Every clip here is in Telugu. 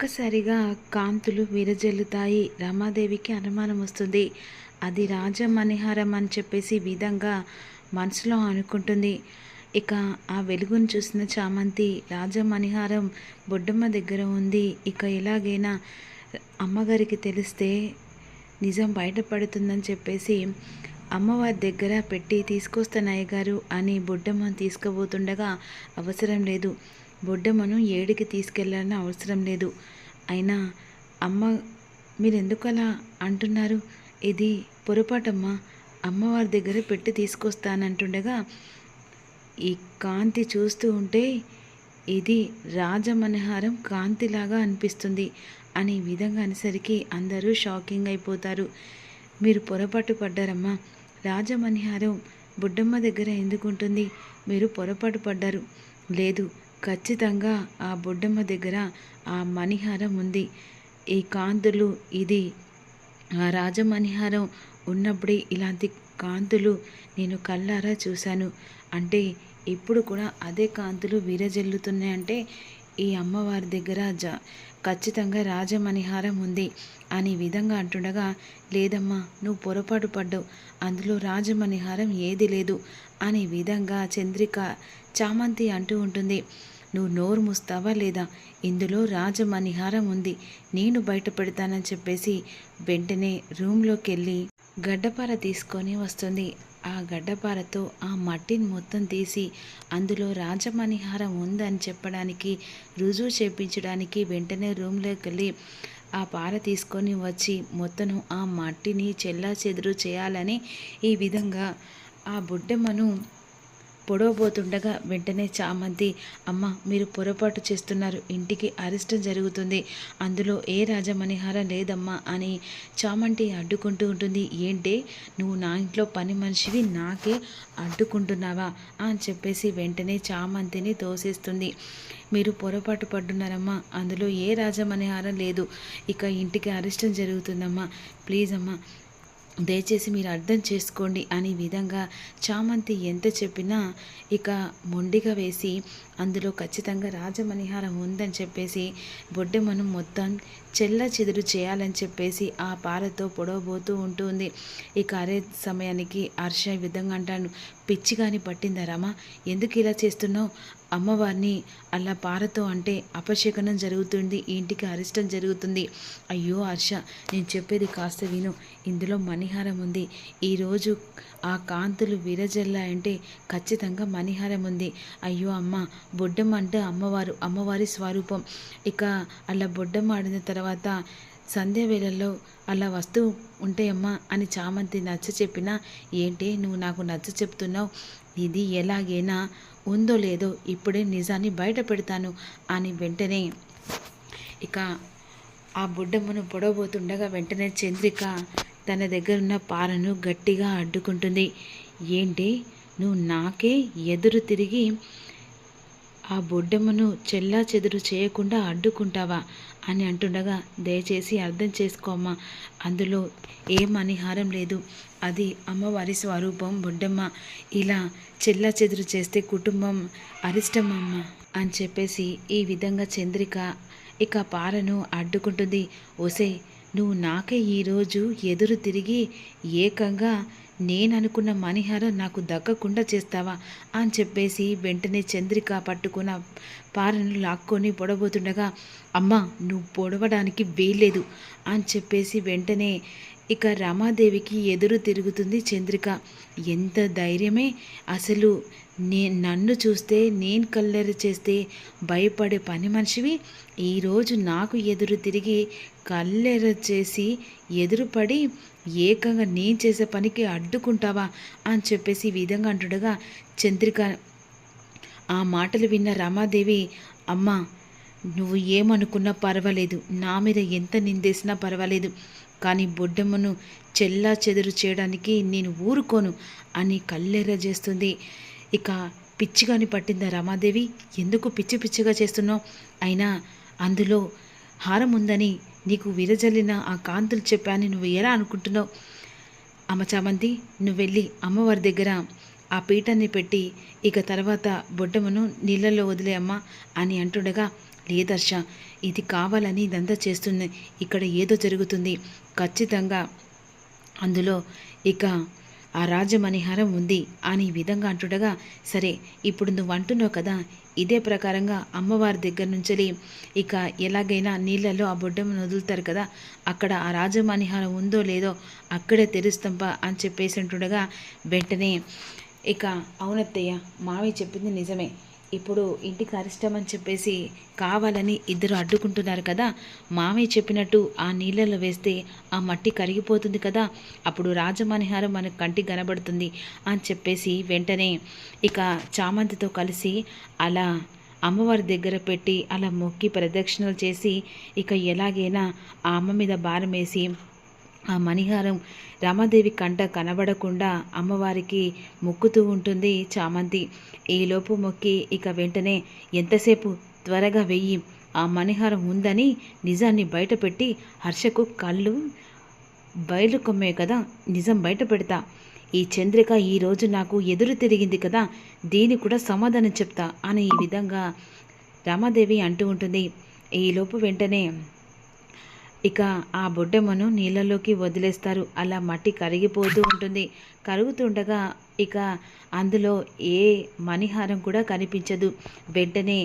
ఒక్కసారిగా కాంతులు విరజల్లుతాయి. రమాదేవికి అనుమానం వస్తుంది. అది రాజమణిహారం అని చెప్పేసి విధంగా మనసులో అనుకుంటుంది. ఇక ఆ వెలుగును చూసిన చామంతి రాజమణిహారం బొడ్డమ్మ దగ్గర ఉంది. ఇక ఎలాగైనా అమ్మగారికి తెలిస్తే నిజం బయటపడుతుందని చెప్పేసి అమ్మవారి దగ్గర పెట్టి తీసుకొస్తాను అయ్యగారు అని బొడ్డమ్మ తీసుకుపోతుండగా అవసరం లేదు. బొడ్డమ్మను ఏడికి తీసుకెళ్ళాలని అవసరం లేదు. అయినా అమ్మ మీరెందుకు అలా అంటున్నారు? ఇది పొరపాటమ్మా. అమ్మవారి దగ్గర పెట్టి తీసుకొస్తానంటుండగా ఈ కాంతి చూస్తూ ఉంటే ఇది రాజమనహారం కాంతిలాగా అనిపిస్తుంది అనే విధంగా అనేసరికి అందరూ షాకింగ్ అయిపోతారు. మీరు పొరపాటు పడ్డారమ్మా. రాజమణిహారం బుడ్డమ్మ దగ్గర ఎందుకుంటుంది? మీరు పొరపాటు పడ్డారు. లేదు ఖచ్చితంగా ఆ బుడ్డమ్మ దగ్గర ఆ మణిహారం ఉంది. ఈ కాంతులు ఇది ఆ రాజమణిహారం ఉన్నప్పుడే ఇలాంటి కాంతులు నేను కళ్ళారా చూశాను. అంటే ఇప్పుడు కూడా అదే కాంతులు విరజల్లుతున్నాయంటే ఈ అమ్మవారి దగ్గర జ ఖచ్చితంగా రాజమణిహారం ఉంది అని విధంగా అంటుండగా లేదమ్మా నువ్వు పొరపాటు పడ్డావు. అందులో రాజమణిహారం ఏది లేదు అనే విధంగా చంద్రిక చామంతి అంటూ ఉంటుంది. నువ్వు నోరు మూస్తావా లేదా? ఇందులో రాజమణిహారం ఉంది. నేను బయటపెడతానని చెప్పేసి వెంటనే రూమ్లోకి వెళ్ళి గడ్డపార తీసుకొని వస్తుంది. ఆ గడ్డపారతో ఆ మట్టిని మొత్తం తీసి అందులో రాజమణిహారం ఉందని చెప్పడానికి రుజువు చేపించడానికి వెంటనే రూమ్లోకి వెళ్ళి ఆ పార తీసుకొని వచ్చి మొత్తం ఆ మట్టిని చెల్లా చెదురు చేయాలని ఈ విధంగా ఆ బుడ్డమ్మను పొడవబోతుండగా వెంటనే చామంతి అమ్మ మీరు పొరపాటు చేస్తున్నారు. ఇంటికి అరెస్ట్ జరుగుతుంది. అందులో ఏ రాజమణిహారం లేదమ్మా అని చామంతి అడ్డుకుంటూ ఉంటుంది. ఏంటి? నువ్వు నా ఇంట్లో పని మనిషివి నాకే అడ్డుకుంటున్నావా? అని చెప్పేసి వెంటనే చామంతిని తోసేస్తుంది. మీరు పొరపాటు పడ్డున్నారమ్మా. అందులో ఏ రాజమణిహారం లేదు. ఇక ఇంటికి అరెస్టం జరుగుతుందమ్మా. ప్లీజ్ అమ్మా దయచేసి మీరు అర్థం చేసుకోండి అనే విధంగా చామంతి ఎంత చెప్పినా ఇక మొండిగా వేసి అందులో ఖచ్చితంగా రాజమణిహారం ఉందని చెప్పేసి బొడ్డెమ్మను మొత్తం చెల్ల చెదురు చేయాలని చెప్పేసి ఆ పారతో పొడవబోతూ ఉంటుంది. ఇక అరే సమయానికి హర్ష ఈ విధంగా అంటాను పిచ్చి కానీ పట్టిందా రామా? ఎందుకు ఇలా చేస్తున్నావు? అమ్మవారిని అలా పారతో అంటే అపశకనం జరుగుతుంది ఇంటికి అరిష్టం జరుగుతుంది. అయ్యో హర్ష నేను చెప్పేది కాస్త విను. ఇందులో మణిహారం ఉంది. ఈరోజు ఆ కాంతులు విరజల్లా అంటే ఖచ్చితంగా మణిహారం ఉంది. అయ్యో అమ్మ బొడ్డమ్మ అంటే అమ్మవారు అమ్మవారి స్వరూపం. ఇక అలా బొడ్డమ్మ ఆడిన తర్వాత సంధ్య వేళల్లో అలా వస్తూ ఉంటాయమ్మా అని చామంతి నచ్చ చెప్పినా ఏంటి నువ్వు నాకు నచ్చ చెప్తున్నావు? ఇది ఎలాగైనా ఉందో లేదో ఇప్పుడే నిజాన్ని బయట పెడతాను అని వెంటనే ఇక ఆ బుడ్డమ్మను పొడవబోతుండగా వెంటనే చంద్రిక తన దగ్గరున్న పారను గట్టిగా అడ్డుకుంటుంది. ఏంటి నువ్వు నాకే ఎదురు తిరిగి ఆ బొడ్డమ్మను చెల్లా చెదురు చేయకుండా అడ్డుకుంటావా? అని అంటుండగా దయచేసి అర్థం చేసుకోమ్మా. అందులో ఏం అనిహారం లేదు. అది అమ్మవారి స్వరూపం బొడ్డమ్మ. ఇలా చెల్లా చెదురు చేస్తే కుటుంబం అరిష్టమమ్మ అని చెప్పేసి ఈ విధంగా చంద్రిక ఇక పారను అడ్డుకుంటుంది. ఒసే నువ్వు నాకే ఈరోజు ఎదురు తిరిగి ఏకంగా నేను అనుకున్న మణిహారం నాకు దక్కకుండా చేస్తావా? అని చెప్పేసి వెంటనే చంద్రిక పట్టుకున్న పారను లాక్కొని పొడబోతుండగా అమ్మ నువ్వు పొడవడానికి వేయలేదు అని చెప్పేసి వెంటనే ఇక రమాదేవికి ఎదురు తిరుగుతుంది చంద్రిక. ఎంత ధైర్యమే! అసలు నే నన్ను చూస్తే నేను కల్లెర చేస్తే భయపడే పని మనిషివి. ఈరోజు నాకు ఎదురు తిరిగి కల్లెర చేసి ఎదురుపడి ఏకంగా నేను చేసే పనికి అడ్డుకుంటావా అని చెప్పేసి ఈ విధంగా అంటుండగా చంద్రిక ఆ మాటలు విన్న రమాదేవి అమ్మ నువ్వు ఏమనుకున్నా పర్వాలేదు. నా మీద ఎంత నిందేసినా పర్వాలేదు. కానీ బొడ్డమ్మను చెల్లా చెదురు చేయడానికి నేను ఊరుకోను అని కల్లెర్ర చేస్తుంది. ఇక పిచ్చిగాని పట్టిందా రమాదేవి? ఎందుకు పిచ్చి పిచ్చిగా చేస్తున్నావు? అయినా అందులో హారం ఉందని నీకు విరజల్లిన ఆ కాంతులు చెప్పాను నువ్వు ఎలా అనుకుంటున్నావు? అమ్మ చామంతి నువ్వు వెళ్ళి అమ్మవారి దగ్గర ఆ పీఠాన్ని పెట్టి ఇక తర్వాత బొడ్డమును నీళ్ళల్లో వదిలేయమ్మా అని అంటుండగా లేదర్ష ఇది కావాలని ఇదంతా చేస్తుంది. ఇక్కడ ఏదో జరుగుతుంది. ఖచ్చితంగా అందులో ఇక ఆ రాజమణిహారం ఉంది అని ఈ విధంగా అంటుండగా సరే ఇప్పుడు నువ్వు అంటున్నావు కదా ఇదే ప్రకారంగా అమ్మవారి దగ్గర నుంచి ఇక ఎలాగైనా నీళ్ళలో ఆ బొడ్డెమ్మను వదులుతారు కదా అక్కడ ఆ రాజమణిహారం ఉందో లేదో అక్కడే తెరుస్తాంపా అని చెప్పేసి అంటుండగా వెంటనే ఇక అవునత్తయ్య మావి చెప్పింది నిజమే. ఇప్పుడు ఇంటికి అరిష్టమని చెప్పేసి కావాలని ఇద్దరు అడ్డుకుంటున్నారు కదా. మామయ్య చెప్పినట్టు ఆ నీళ్ళలో వేస్తే ఆ మట్టి కరిగిపోతుంది కదా. అప్పుడు రాజమణిహారం మనకు కంటికి కనబడుతుంది అని చెప్పేసి వెంటనే ఇక చామంతితో కలిసి అలా అమ్మవారి దగ్గర పెట్టి అలా మొక్కి ప్రదక్షిణలు చేసి ఇక ఎలాగైనా ఆ అమ్మ మీద భారం వేసి ఆ మణిహారం రామాదేవి కంట కనబడకుండా అమ్మవారికి మొక్కుతూ ఉంటుంది చామంతి. ఈలోపు మొక్కి ఇక వెంటనే ఎంతసేపు త్వరగా వెయ్యి. ఆ మణిహారం ఉందని నిజాన్ని బయటపెట్టి హర్షకు కళ్ళు బయలు కొమ్మే కదా నిజం బయట పెడతా ఈ చంద్రిక ఈరోజు నాకు ఎదురు తిరిగింది కదా దీని కూడా సమాధానం చెప్తా అని ఈ విధంగా రామాదేవి అంటూ ఉంటుంది. ఈలోపు వెంటనే ఇక ఆ బొడ్డమ్మను నీళ్ళలోకి వదిలేస్తారు. అలా మట్టి కరిగిపోతూ ఉంటుంది. కరుగుతుండగా ఇక అందులో ఏ మణిహారం కూడా కనిపించదు. వెంటనే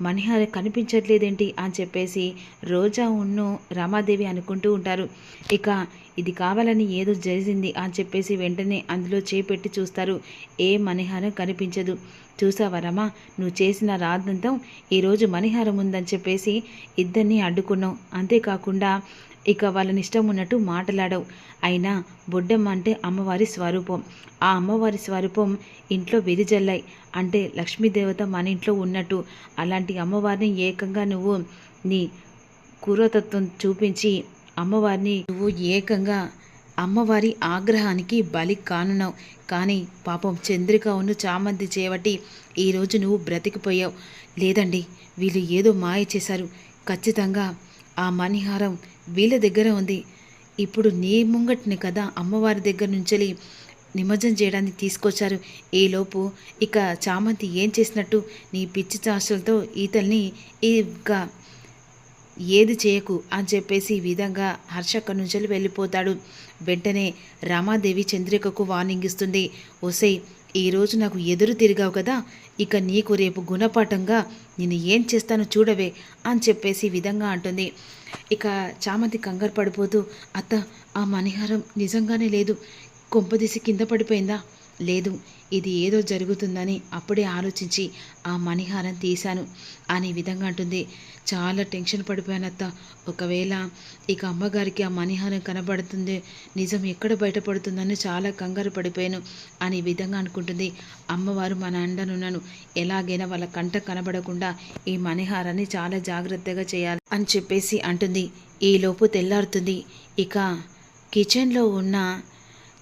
మణిహారం కనిపించట్లేదేంటి అని చెప్పేసి రోజా ఉన్ను రమాదేవి అనుకుంటూ ఉంటారు. ఇక ఇది కావాలని ఏదో జరిగింది అని చెప్పేసి వెంటనే అందులో చేపెట్టి చూస్తారు. ఏ మణిహారం కనిపించదు. చూసావా రమా? నువ్వు చేసిన రాద్దంతం ఈరోజు మణిహారం ఉందని చెప్పేసి ఇద్దరిని అడ్డుకున్నావు. అంతేకాకుండా ఇక వాళ్ళని ఇష్టం ఉన్నట్టు మాట్లాడవు. అయినా బొడ్డమ్మ అంటే అమ్మవారి స్వరూపం. ఆ అమ్మవారి స్వరూపం ఇంట్లో విరిజల్లాయి. అంటే లక్ష్మీదేవత మన ఇంట్లో ఉన్నట్టు. అలాంటి అమ్మవారిని ఏకంగా నువ్వు నీ క్రూరతత్వం చూపించి అమ్మవారిని నువ్వు ఏకంగా అమ్మవారి ఆగ్రహానికి బలి కానున్నావు. కానీ పాపం చంద్రిక ఉన్న చామంతి చేయబట్టి ఈరోజు నువ్వు బ్రతికిపోయావు. లేదండి వీళ్ళు ఏదో మాయ చేశారు. ఖచ్చితంగా ఆ మణిహారం వీళ్ళ దగ్గర ఉంది. ఇప్పుడు నీ ముంగటిని కదా అమ్మవారి దగ్గర నుంచి నిమజ్జనం చేయడానికి తీసుకొచ్చారు. ఈలోపు ఇక చామంతి ఏం చేసినట్టు నీ పిచ్చి చాసులతో ఈతల్ని ఇక ఏది చేయకు అని చెప్పేసి ఈ విధంగా హర్ష అక్కడి నుంచి వెళ్ళిపోతాడు. వెంటనే రమాదేవి చంద్రికకు వార్నింగ్ ఇస్తుంది. ఒసై ఈరోజు నాకు ఎదురు తిరిగావు కదా ఇక నీకు రేపు గుణపాఠంగా నేను ఏం చేస్తానో చూడవే అని చెప్పేసి విధంగా అంటుంది. ఇక చామంతి కంగారు పడిపోతూ అత్త ఆ మణిహారం నిజంగానే లేదు. కొంపదీసి కింద పడిపోయిందా? లేదు ఇది ఏదో జరుగుతుందని అప్పుడే ఆలోచించి ఆ మణిహారం తీశాను. అనే విధంగా అంటుంది. చాలా టెన్షన్ పడిపోయానత్త. ఒకవేళ ఇక అమ్మగారికి ఆ మణిహారం కనబడుతుంది నిజం ఎక్కడ బయటపడుతుందని చాలా కంగారు పడిపోయాను అనే విధంగా అనుకుంటుంది. అమ్మవారు మన అండనున్నాను. ఎలాగైనా వాళ్ళ కంట కనబడకుండా ఈ మణిహారాన్ని చాలా జాగ్రత్తగా చేయాలి అని చెప్పేసి అంటుంది. ఈలోపు తెల్లారుతుంది. ఇక కిచెన్లో ఉన్న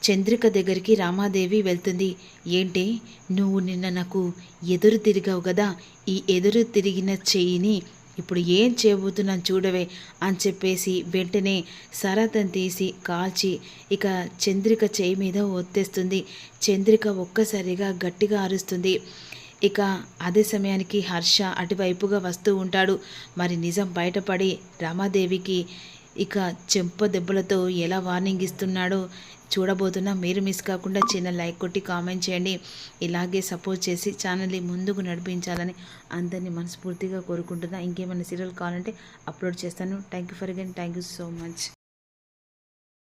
చంద్రిక దగ్గరికి రామాదేవి వెళ్తుంది. ఏంటి? నువ్వు నిన్న నాకు ఎదురు తిరిగావు కదా ఈ ఎదురు తిరిగిన చెయ్యిని ఇప్పుడు ఏం చేయబోతున్నాను చూడవే అని చెప్పేసి వెంటనే సరతం తీసి కాల్చి ఇక చంద్రిక చేయి మీద ఒత్తేస్తుంది. చంద్రిక ఒక్కసారిగా గట్టిగా అరుస్తుంది. ఇక అదే సమయానికి హర్ష అటువైపుగా వస్తూ ఉంటాడు. మరి నిజం బయటపడి రామాదేవికి ఇక చెంప దెబ్బలతో ఎలా వార్నింగ్ ఇస్తున్నాడో చూడబోతున్నా మీరు మిస్ కాకుండా చిన్న లైక్ కొట్టి కామెంట్ చేయండి. ఇలాగే సపోర్ట్ చేసి ఛానల్ని ముందుకు నడిపించాలని అందరినీ మనస్ఫూర్తిగా కోరుకుంటున్నా. ఇంకేమైనా సీరియల్ కావాలంటే అప్లోడ్ చేస్తాను. Thank you for again thank you so much